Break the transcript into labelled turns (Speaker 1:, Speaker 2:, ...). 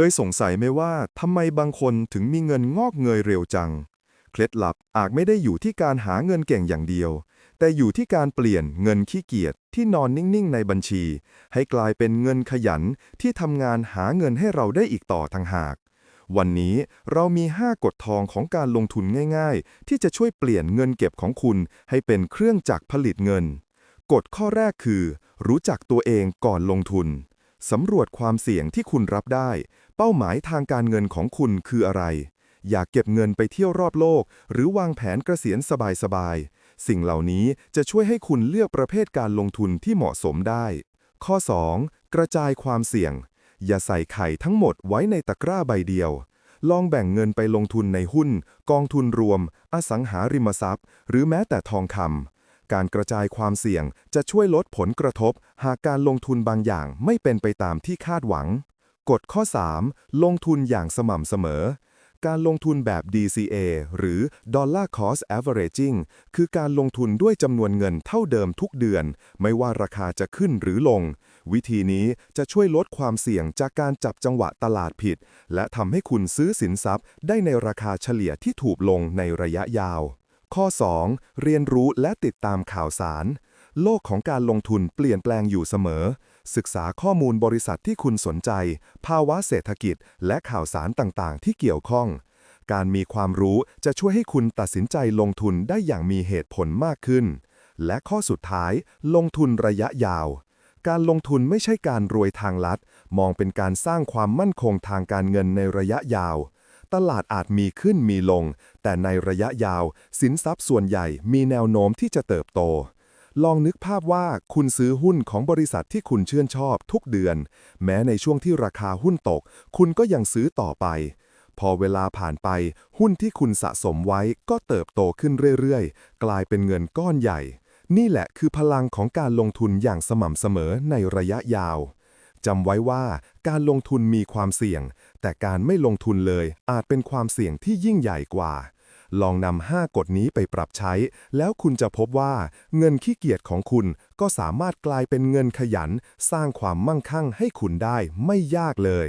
Speaker 1: คยสงสัยไหมว่าทำไมบางคนถึงมีเงินงอกเงยเร็วจัง เคล็ดลับอาจไม่ได้อยู่ที่การหาเงินเก่งอย่างเดียว แต่อยู่ที่การเปลี่ยนเงินขี้เกียจที่นอนนิ่งๆ ในบัญชี ให้กลายเป็นเงินขยันที่ทำงานหาเงินให้เราได้อีกต่อทางหาก วันนี้เรามี 5 กฎทองของการลงทุนง่าย ๆ ที่จะช่วยเปลี่ยนเงินเก็บของคุณ ให้เป็นเครื่องจักรผลิตเงิน กฎข้อแรกคือ รู้จักตัวเองก่อนลงทุน สำรวจความเสี่ยงที่คุณรับได้ เป้าหมายทางการเงินของคุณคืออะไร อยากเก็บเงินไปเที่ยวรอบโลก หรือวางแผนเกษียณสบายๆ สิ่งเหล่านี้จะช่วยให้คุณเลือกประเภทการลงทุนที่เหมาะสมได้ ข้อ 2. กระจายความเสี่ยง อย่าใส่ไข่ทั้งหมดไว้ในตะกร้าใบเดียว ลองแบ่งเงินไปลงทุนในหุ้น กองทุนรวม อสังหาริมทรัพย์ หรือแม้แต่ทองคำ การกระจายความเสี่ยงจะช่วยลดผลกระทบ หากการลงทุนบางอย่างไม่เป็นไปตามที่คาดหวัง กฎข้อ 3 ลงทุนอย่างสม่ำเสมอ การลงทุนแบบ DCA หรือ Dollar Cost Averaging คือการลงทุนด้วยจำนวนเงินเท่าเดิมทุกเดือน ไม่ว่าราคาจะขึ้นหรือลง วิธีนี้จะช่วยลดความเสี่ยงจากการจับจังหวะตลาดผิด และทำให้คุณซื้อสินทรัพย์ได้ในราคาเฉลี่ยที่ถูกลงในระยะยาว ข้อ 2. เรียนรู้และติดตามข่าวสาร โลกของการลงทุนเปลี่ยนแปลงอยู่เสมอ ศึกษาข้อมูลบริษัทที่คุณสนใจ ภาวะเศรษฐกิจ และข่าวสารต่างๆ ที่เกี่ยวข้อง การมีความรู้จะช่วยให้คุณตัดสินใจลงทุนได้อย่างมีเหตุผลมากขึ้น และข้อสุดท้าย ลงทุนระยะยาว การลงทุนไม่ใช่การรวยทางลัด มองเป็นการสร้างความมั่นคงทางการเงินในระยะยาว ตลาดอาจมีขึ้นมีลง แต่ในระยะยาว สินทรัพย์ส่วนใหญ่มีแนวโน้มที่จะเติบโต ลองนึกภาพว่าคุณซื้อหุ้นของบริษัทที่คุณชื่นชอบทุกเดือน แม้ในช่วงที่ราคาหุ้นตก คุณก็ยังซื้อต่อไป พอเวลาผ่านไป หุ้นที่คุณสะสมไว้ก็เติบโตขึ้นเรื่อยๆ กลายเป็นเงินก้อนใหญ่ นี่แหละคือพลังของการลงทุนอย่างสม่ำเสมอในระยะยาว จำไว้ว่าการลงทุนมีความเสี่ยง แต่การไม่ลงทุนเลยอาจเป็นความเสี่ยงที่ยิ่งใหญ่กว่า ลองนำ5กฎนี้ไปปรับใช้ แล้วคุณจะพบว่าเงินขี้เกียจของคุณก็สามารถกลายเป็นเงินขยัน สร้างความมั่งคั่งให้คุณได้ไม่ยากเลย